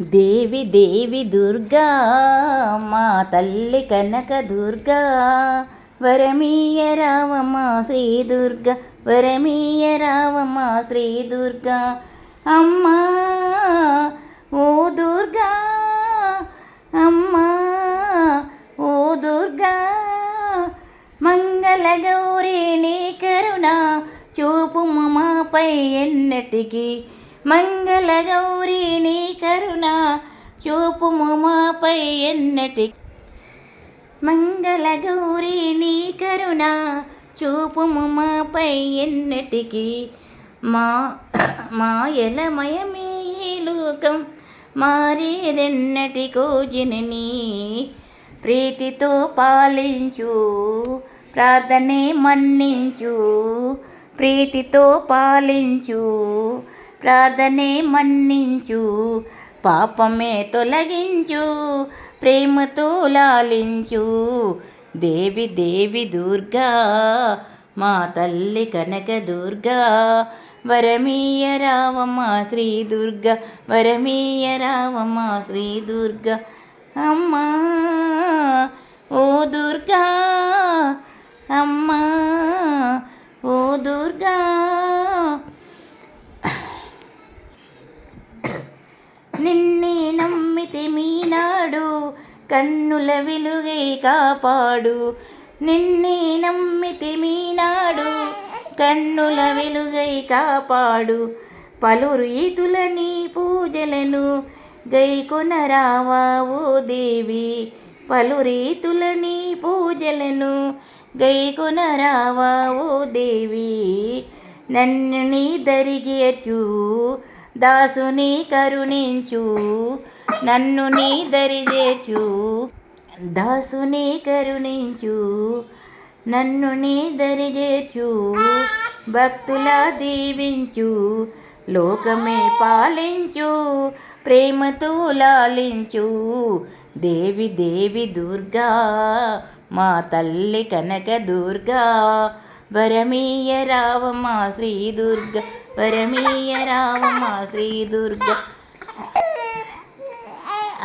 దేవి దేవి దుర్గా మా తల్లి కనక దుర్గా వరమీయ రావమ్మ శ్రీ దుర్గా వరమీయ రావమ్మ శ్రీ దుర్గా. అమ్మా ఓ దుర్గా అమ్మా ఓ దుర్గా మంగళగౌరి నీ కరుణ చూపుము మాపై మంగళ గౌరీ నీ కరుణ చూపుము మాపై ఎన్నటికి మంగళగౌరి నీ కరుణ. చూపుము మాపై ఎన్నటికి మా మాయలమయమే ఈ లోకం మారేదెన్నటి జనని ప్రీతితో పాలించు ప్రార్థనే మన్నించు ప్రీతితో పాలించు ప్రార్థనే మన్నించు పాపమే తొలగించు ప్రేమతో లాలించు. దేవి దేవి దుర్గా మా తల్లి కనక దుర్గా. వరమీయ రావమ్మ శ్రీ దుర్గ వరమీయ రావమ్మ శ్రీ దుర్గ. అమ్మా ఓ దుర్గా అమ్మా. నమ్మితే మీనాడు కన్నుల వెలుగై కాపాడు. నిన్నే నమ్మితి మీనాడు కన్నుల వెలుగై కాపాడు. పలు రీతుల నీ పూజలను గైకొనరావా ఓ దేవి. పలు రీతుల నీ పూజలను గైకొనరావా ఓ దేవి. నన్ను నీ దాసుని కరుణించు నన్ను నీ దరి దాసుని కరుణించు. నన్ను నీ దరి భక్తుల దీవించు లోకమే పాలించు ప్రేమతో లాలించు. దేవి దేవి దుర్గా మా తల్లి కనక దుర్గా వరమీయ రావమా శ్రీ దుర్గ వరమీయ రావమా శ్రీ దుర్గ.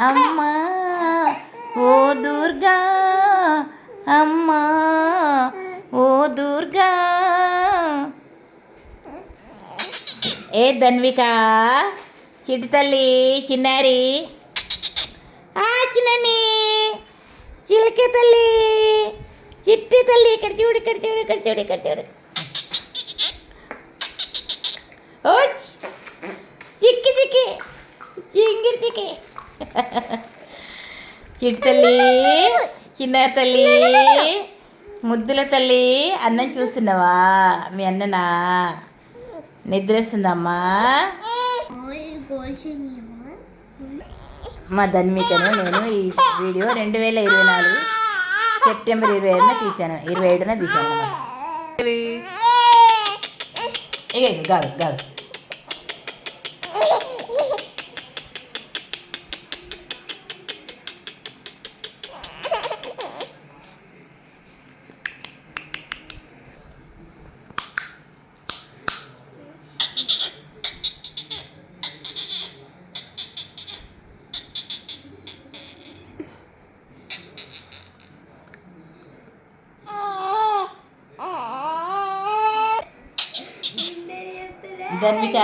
అమ్మా ఓ దుర్గా అమ్మా ఓ దుర్గా. ఏ ధన్విక చిటి తల్లి చిన్నారి. ఆ చిన్నని చిలక తల్లి చిట్టి తల్లి. ఇక్కడ చూడు ఇక్కడ చూడు ఇక్కడ చూడు ఇక్కడ చూడు. చిట్టి తల్లి చిన్నారి తల్లి ముద్దుల తల్లి అన్నం చూస్తున్నావా? మీ అన్ననా? నిద్రేస్తుందమ్మా. మా ధన్మికను నేను ఈ వీడియో రెండు వేల ఇరవై నాలుగు సెప్టెంబర్ ఇరవై ఐదున తీశాను. ఇరవై ఐదున తీశాను. ఇక కాదు కాదు ధన్విక